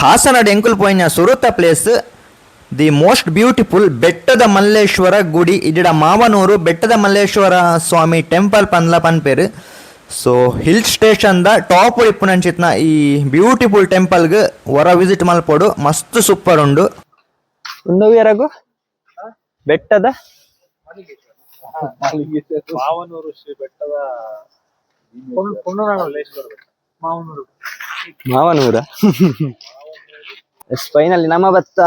ಹಾಸನ ಡೆಂಕುಲ್ಪೊಯ್ನ ಪೋಯಿನ ಸುರುತ place the most beautiful ಬೆಟ್ಟದ ಮಲ್ಲೇಶ್ವರ ಗುಡಿ ಇಡ ಮಾವನೂರು ಬೆಟ್ಟದ ಮಲ್ಲೇಶ್ವರ ಸ್ವಾಮಿ ಟೆಂಪಲ್ ಪನ್ಲ ಪನ್ಪೇರು ಸೊ ಹಿಲ್ ಸ್ಟೇಷನ್ದ ಟಾಪ್ ಇಪ್ಪುನಂಚಿತ್ನ ಈ ಬ್ಯೂಟಿಫುಲ್ ಟೆಂಪಲ್ಗೆ ಹೊರ ವಿಸಿಟ್ ಮಲ್ಪೋಡು. ಮಸ್ತ್ ಸೂಪರ್ ಉಂಡು. ಯಾರಾಗು? ಬೆಟ್ಟದ? ಮಾವನೂರು ಶ್ರೀ ಬೆಟ್ಟದ ಮಾವನೂರ. ಫೈನಲಿ ನಮ್ಮ ಭತ್ತ?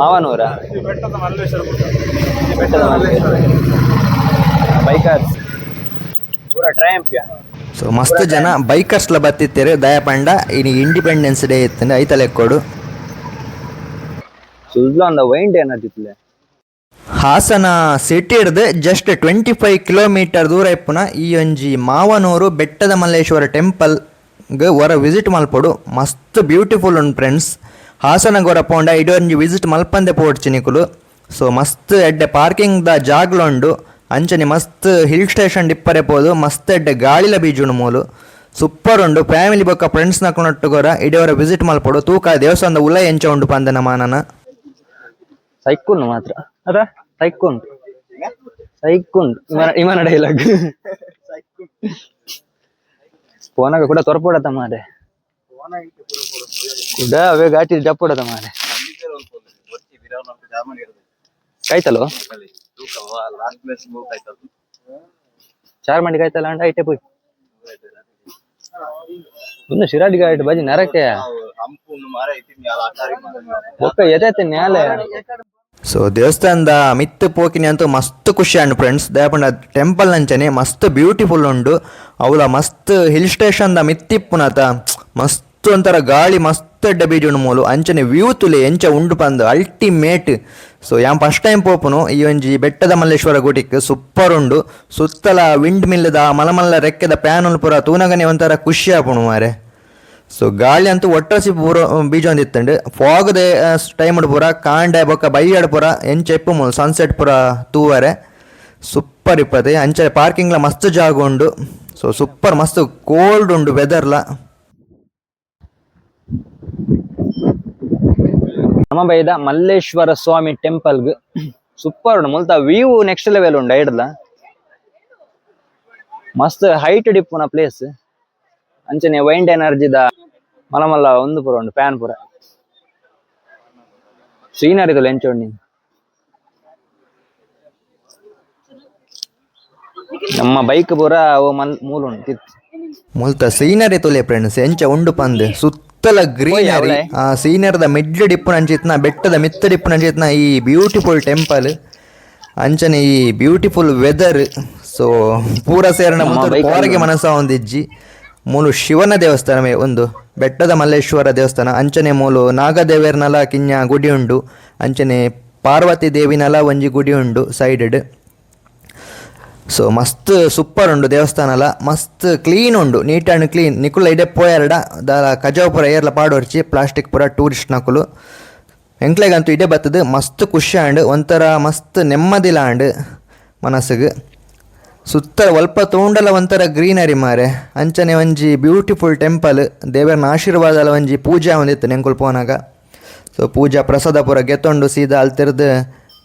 ಮಾವನೂರು. ಬೆಟ್ಟದ ಬೈಕರ್ಸ್. ಪೂರ ಟ್ರಯಾಂಪ್ ಸೊ ಮಸ್ತ್ ಜನ. ಬೈಕರ್ಸ್ಲ ಬತ್ತಿತ್ತೇರು ದಯಪಂಡ. ಇನಿ ಇಂಡಿಪೆಂಡೆನ್ಸ್ ಡೇ ಇತ್ತಂದ್ರೆ ಐತಲೆಕ್ಕೋಡು ಸುಳ್ಳ ಅಂದ ವೈಂಡ್ ಏನಾದಿತ್ತಲೆ ಹಾಸನ ಸಿಟಿ ಹಿಡ್ದು ಜಸ್ಟ್ ಟ್ವೆಂಟಿ ಫೈವ್ ಕಿಲೋಮೀಟರ್ ದೂರ ಇಪ್ಪುನ ಈ ಒಂಜಿ ಮಾವನೂರು ಬೆಟ್ಟದ ಮಲ್ಲೇಶ್ವರ ಟೆಂಪಲ್ಗೆ ಹೊರ ವಿಸಿಟ್ ಮಲ್ಪೊಡು. ಮಸ್ತ್ ಬ್ಯೂಟಿಫುಲ್ ಉಂಡು ಫ್ರೆಂಡ್ಸ್ ಹಾಸನ ಹೊರ ಪೋಂಡ. ಇಡೊಂಜಿ ವಿಸಿಟ್ ಮಲ್ಪಂದೆ ಪೋಡ್ಚಿ ನಿಕುಲು ಸೊ ಮಸ್ತ್ ಎಡ್ಡೆ ಪಾರ್ಕಿಂಗ್ದ ಜಾಗ್ಲುಂಡು ಅಂಚನೆ ಮಸ್ತ್ ಹಿಲ್ ಸ್ಟೇಷನ್ ಡಿಪ್ಪರೆ ಪೋದು. ಮಸ್ತ್ ಎಡ್ಡೆ ಗಾಳಿಲ ಬೀಜುಂಡು ಮೂಲು. ಸೂಪರ್ ಉಂಡು. ಫ್ಯಾಮಿಲಿ ಬೊಕ್ಕ ಫ್ರೆಂಡ್ಸ್ ನಕ್ಕೊನೊಟ್ಟುಗೊರ ಇಡೀವರ ವಿಸಿಟ್ ಮಲ್ಪೊಡು. ತೂಕ ದೇವಸ್ಥಾನದ ಉಲ ಎಂಚ ಉಂಡು ಪಂದನ ಮಾನನ. ಸೈಕುಲ್ ಮಾತ್ರ. ಅದ? ಸೈಕುಂಡು ಸೈಕುಂಡು ಇಮನ ಇಮನ ಡೈಲಾಗ್ ಫೋನಾಗ ಕೂಡ ತೊರಪೋಡತ್ತ ಮಾರೆ. ಕೂಡ ಅವೇ ಗಾಟಿ ಡಪ್ಪೋಡತ್ತ ಮಾರೆ. ಕಾಯ್ತಲ್ಲೋ ಚಾರ್ ಮಂಡಿ ಕಾಯ್ತಲ್ಲ ಅಂಡ ಐಟೆ ಪೋಯ್. ಒಂದು ಶಿರಾಡಿ ಗಾಡಿ ಬಜಿ ನರಕ್ಕೆ. ಒಕ್ಕ ಎದೈತೆ ನ್ಯಾಲೆ ಸೊ ದೇವಸ್ಥಾನದ ಅಮಿತ್ ಪೋಕಿನಿ ಅಂತೂ ಮಸ್ತ್ ಖುಷಿ ಆಂಡ್ ಫ್ರೆಂಡ್ಸ್ ದಯಪಂಡ ಟೆಂಪಲ್ ಅಂಚನೆ ಮಸ್ತ್ ಬ್ಯೂಟಿಫುಲ್ ಉಂಡು. ಅವಲ ಮಸ್ತ್ ಹಿಲ್ ಸ್ಟೇಷನ್ದ ಮಿತ್ತಿಪ್ಪುನತ. ಮಸ್ತ್ ಒಂಥರ ಗಾಳಿ, ಮಸ್ತ್ ಎಡ್ಡ ಬೀಜುಂಡು ಮೂಲು. ಅಂಚನೆ ವ್ಯೂ ತುಲೆ ಎಂಚ ಉಂಡು ಪಂದು ಅಲ್ಟಿಮೇಟ್ ಸೊ ಯಾನ್ ಫಸ್ಟ್ ಟೈಮ್ ಪೋಪುನು, ಈ ಒಂಜಿ ಬೆಟ್ಟದ ಮಲ್ಲೇಶ್ವರ ಗುಡಿಕ್ ಸೂಪರ್ ಉಂಡು. ಸುತ್ತಲ ವಿಂಡ್ ಮಿಲ್ದ ಮಲಮಲ್ಲ ರೆಕ್ಕೆದ ಪ್ಯಾನ್ ಪೂರ ತೂನಗನೆ ಒಂಥರ ಖುಷಿ ಆಪುಣು ಮಾರೆ. ಸೊ ಗಾಳಿ ಅಂತೂ ಒಟ್ಟಸಿ ಪೂರ ಬೀಜ ಒಂದಿತ್ತಂಡು ಫಾಗ್ದ ಟೈಮ್ ಪೂರ ಕಾಂಡೆ ಬೊಕ್ಕ ಬೈಯಾಡ್ ಪೂರ ಎಂಚೆಪ್ಪು ಸನ್ಸೆಟ್ ಪೂರ ತೂವರೆ. ಸೂಪರ್ ಇಪ್ಪತ್ತೆ ಅಂಚೆ ಪಾರ್ಕಿಂಗ್ಲ ಮಸ್ತ್ ಜಾಗ ಉಂಡು. ಸೊ ಸೂಪರ್ ಮಸ್ತ್ ಕೋಲ್ಡ್ ಉಂಡು ವೆದರ್ಲ ನಮ್ಮ ಬೈದ ಮಲ್ಲೇಶ್ವರ ಸ್ವಾಮಿ ಟೆಂಪಲ್ಗ್ ಸೂಪರ್ ಉಂಡು. ಮುಲ್ತ ವ್ಯೂ ನೆಕ್ಸ್ಟ್ ಲೆವೆಲ್ ಉಂಡು ಐಡ್ಲ. ಮಸ್ತ್ ಹೈಟ್ ಡಿಪ್ಪುನ ಪ್ಲೇಸ್ ಅಂಚನೆ ವೈಂಡ್ ಎನರ್ಜಿದ ಮಲ್ಲ ಒಂದು ಪೂರ ಉಂಡು ಫ್ಯಾನ್ ಪೂರ. ಸೀನರಿ ತುಲೆ ಎಂಚ ಉಂಡು ನಮ್ಮ ಬೈಕ್ ಪೂರ ಅವು ಮಲ್ ಮೂಲು ಉಂಡು ಮುಲ್ತ ಸೀನರಿ ತುಲೆ ಫ್ರೆಂಡ್ಸ್ ಎಂಚ ಉಂಡು ಪಂದ್. ಸುತ್ತಲ ಗ್ರೀನರಿ? ಆ ಸೀನರ್ದ ಮಿಡ್ಲ್ ಡಿಪ್ಪು ನಂಚಿತ್ನ ಬೆಟ್ಟದ ಮಿತ್ತ ಡಿಪ್ಪು ನಂಚಿತ್ನ ಈ ಬ್ಯೂಟಿಫುಲ್ ಟೆಂಪಲ್ ಅಂಚನೆ ಈ ಬ್ಯೂಟಿಫುಲ್ ವೆದರ್ ಸೊ ಪೂರ ಸೇರಣ ಹೊರಗೆ ಮನಸ್ಸ ಒಂದಿಜ್ಜಿ ಮೂಲು ಶಿವನ ದೇವಸ್ಥಾನವೇ ಒಂದು. ಬೆಟ್ಟದ ಮಲ್ಲೇಶ್ವರ ದೇವಸ್ಥಾನ, ಅಂಚನೆ ಮೂಲು ನಾಗದೇವರ್ನಲ ಕಿಂಜ ಗುಡಿ ಉಂಡು ಅಂಚನೆ ಪಾರ್ವತಿ ದೇವಿನಲ ಒಂಜಿ ಗುಡಿ ಉಂಡು ಸೈಡೆಡ್. ಸೊ ಮಸ್ತ್ ಸೂಪರ್ ಉಂಡು ದೇವಸ್ಥಾನಲ ಮಸ್ತ್ ಕ್ಲೀನ್ ಉಂಡು. ನೀಟ್ ಆ್ಯಂಡ್ ಕ್ಲೀನ್ ನಿಕುಲ ಇಡೆ ಪೋಯರ್ಡ ದಾಲ ಕಜಾಪುರ ಪುರ ಏರ್ಲ ಪಾಡೋರ್ಚಿ ಪ್ಲಾಸ್ಟಿಕ್ ಪುರ ಟೂರಿಸ್ಟ್ ನಕುಲು ಎಂಕ್ಲೆಗಂತೂ ಇಡೆ ಬತ್ತದು. ಮಸ್ತ್ ಖುಷಿ ಆಂಡ್ ಒಂಥರ ಮಸ್ತ್ ನೆಮ್ಮದಿಲ ಆಂಡ್ ಮನಸ್ಸಿಗೆ. ಸುತ್ತ ಒಲ್ಪ ತೋಂಡಲ ಒಂಥರ ಗ್ರೀನರಿ ಮಾರೆ. ಅಂಚನೆ ಒಂಜಿ ಬ್ಯೂಟಿಫುಲ್ ಟೆಂಪಲ್ ದೇವರನ ಆಶೀರ್ವಾದಲ ಒಂಜಿ ಪೂಜಾ ಒಂದಿತ್ತು ನೆಂಕುಲ್ ಪೋನಾಗ ಸೊ ಪೂಜಾ ಪ್ರಸಾದ ಪೂರ ಗೆತ್ತೊಂಡು ಸೀದಾ ಅಲ್ತಿರ್ದು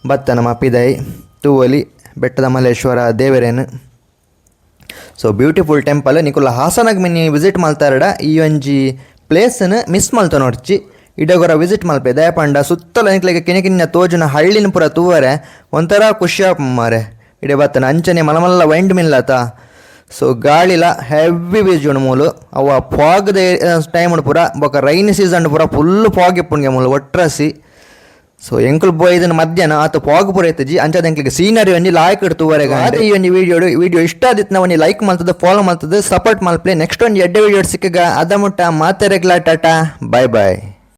ಬತ್ತ ನಮ್ಮ ಅಪ್ಪಿದಾಯಿ ತೂವಲಿ, ಬೆಟ್ಟದ ಮಲ್ಲೇಶ್ವರ ದೇವರೇನು. ಸೊ ಬ್ಯೂಟಿಫುಲ್ ಟೆಂಪಲ್ ನಿಕುಲ ಹಾಸನಗ್ ಮಿನಿ ವಿಸಿಟ್ ಮಲ್ತಾರಡ. ಈ ಒಂಜಿ ಪ್ಲೇಸನ್ನು ಮಿಸ್ ಮಲ್ತ ನೋಡ್ಚಿ. ಇಡಗೊರ ವಿಸಿಟ್ ಮಲ್ಪೆ. ದಯಪಂಡ ಸುತ್ತಲ ನಿಕ್ಲಿಗೆ ಕಿನ ಕಿನ್ನ ತೋಜುನ ಹಳ್ಳಿನ ಪುರ ತೂವರೆ. ಒಂಥರ ಖುಷಿ ಆಪ್ ಮಾರೆ. ಇಡೆ ಬತ್ತನ ಅಂಚನೆ ಮಲಮಲ್ಲ ವೈಂಡ್ ಮಿಲ್ಲತ ಸೊ ಗಾಳಿಲ ಹೆವಿ ಬೀಜುಣ ಮೂಲು. ಅವ ಫಾಗ್ದ ಟೈಮ್ ಪೂರ, ಬೊಕ ರೈನ್ ಸೀಸನ್ ಪೂರ ಫುಲ್ ಫಾಗ್ ಇಪ್ಪುಣ್ಗೆ ಮೂಲು, ಒಟ್ರಸಿ. ಸೊ ಎಂಕುಲ್ ಬೋಯ್ದನ್ ಮಧ್ಯಾಹ್ನ, ಆತ ಫಾಗ್ ಪೂರ ಎತ್ತಜಿ ಅಂಚದ ಎಂಕ್ಲಿಗೆ ಸೀನರಿ ಒಂಜಿ ಲಾಯ್ಕ್ ಇಡ್ತುವರೆಗ ಈ ಒಂಜಿ ವಿಡಿಯೋ ವಿಡಿಯೋ ಇಷ್ಟ ಆದಿತ್ತು ಒಂಜಿ ಲೈಕ್ ಮಾಡ್ತದೆ ಫಾಲೋ ಮಾಡ್ತದೆ ಸಪೋರ್ಟ್ ಮಲ್ಪ್ಲೆ. ನೆಕ್ಸ್ಟ್ ಒಂದು ಎಡ್ಡೆ ವಿಡಿಯೋ ಸಿಕ್ಕಾಗ, ಅದ ಮುಟ್ಟ, ಮಾತೆರೆಗ್ಲಾ, ಟಾಟಾ. ಬಾಯ್ ಬಾಯ್